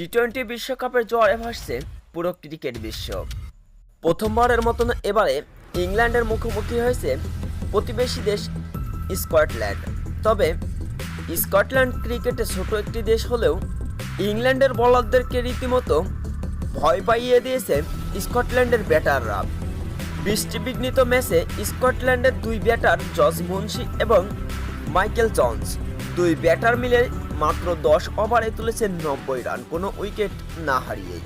T twenty বিশ্বকাপের জ্বরে ভাসছে পুরো ক্রিকেট বিশ্ব। প্রথমবারের মতন এবারে ইংল্যান্ডের মুখোমুখি হয়েছে প্রতিবেশী দেশ স্কটল্যান্ড। তবে স্কটল্যান্ড ক্রিকেটে ছোট একটি দেশ হলেও ইংল্যান্ডের বলারদেরকে রীতিমতো ভয় পাইয়ে দিয়েছে স্কটল্যান্ডের ব্যাটাররা। বৃষ্টিবিঘ্নিত ম্যাচে স্কটল্যান্ডের দুই ব্যাটার জর্জ মুন্সি এবং মাইকেল জন্স, দুই ব্যাটার মিলে মাত্র দশ ওভারে তুলেছেন নব্বই রান, কোনো উইকেট না হারিয়েই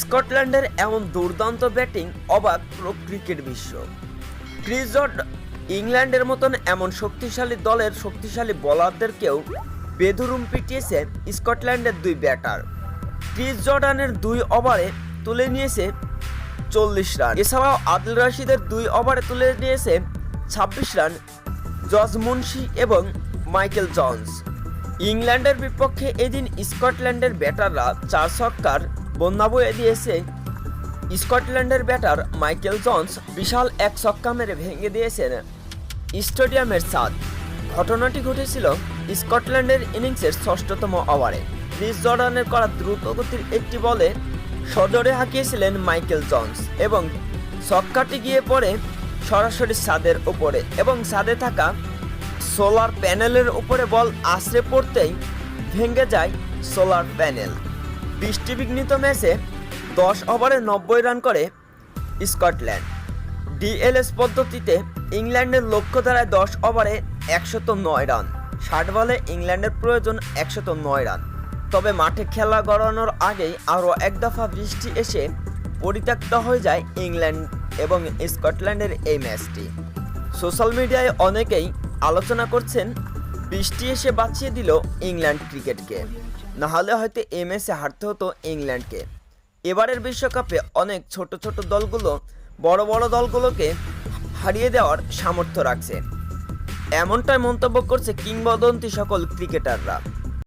স্কটল্যান্ডের এমন দুর্দান্ত ব্যাটিং অবাক পুরো ক্রিকেট বিশ্ব। ক্রিস জর্ড ইংল্যান্ডের মতন এমন শক্তিশালী দলের শক্তিশালী বোলারদেরকেও বেধুরুম পিটিয়েছে স্কটল্যান্ডের দুই ব্যাটার। ক্রিস জর্ডানের দুই ওভারে তুলে নিয়েছে চল্লিশ রান। এছাড়াও আদিল রাশিদের দুই ওভারে তুলে নিয়েছে ছাব্বিশ রান জজ মুন্সি এবং মাইকেল জন্স। ইংল্যান্ডের বিপক্ষে এদিন স্কটল্যান্ডের ব্যাটাররা চার ছক্কার বন্যা বয়ে দিয়েছে। স্কটল্যান্ডের ব্যাটার মাইকেল জন্স বিশাল এক ছক্কা মেরে ভেঙে দিয়েছেন স্টেডিয়ামের ছাদ। ঘটনাটি ঘটেছিল স্কটল্যান্ডের ইনিংসের ষষ্ঠতম ওভারে। ক্রিস জর্ডানের করা দ্রুতগতির একটি বলে সজোরে হাঁকিয়েছিলেন মাইকেল জন্স এবং ছক্কাটি গিয়ে পড়ে সরাসরি ছাদের ওপরে এবং ছাদে থাকা সোলার প্যানেলের উপরে বল আছড়ে পড়তেই ভেঙে যায় সোলার প্যানেল। বৃষ্টিবিঘ্নিত ম্যাচে দশ ওভারে নব্বই রান করে স্কটল্যান্ড। ডিএলএস পদ্ধতিতে ইংল্যান্ডের লক্ষ্য দ্বারায় দশ ওভারে একশত নয় রান, ষাট বলে ইংল্যান্ডের প্রয়োজন একশত নয় রান। তবে মাঠে খেলা গড়ানোর আগেই আরও এক দফা বৃষ্টি এসে পরিত্যক্ত হয়ে যায় ইংল্যান্ড এবং স্কটল্যান্ডের এই ম্যাচটি। সোশ্যাল মিডিয়ায় অনেকেই আলোচনা করছেন, বৃষ্টি এসে বাঁচিয়ে দিল ইংল্যান্ড ক্রিকেটকে। নাহলে হয়তো এম এসে হারতে হতো ইংল্যান্ডকে। এবারের বিশ্বকাপে অনেক ছোট ছোট দলগুলো বড় বড় দলগুলোকে হারিয়ে দেওয়ার সামর্থ্য রাখছে। এমনটাই মন্তব্য করছে কিংবদন্তি সকল ক্রিকেটাররা।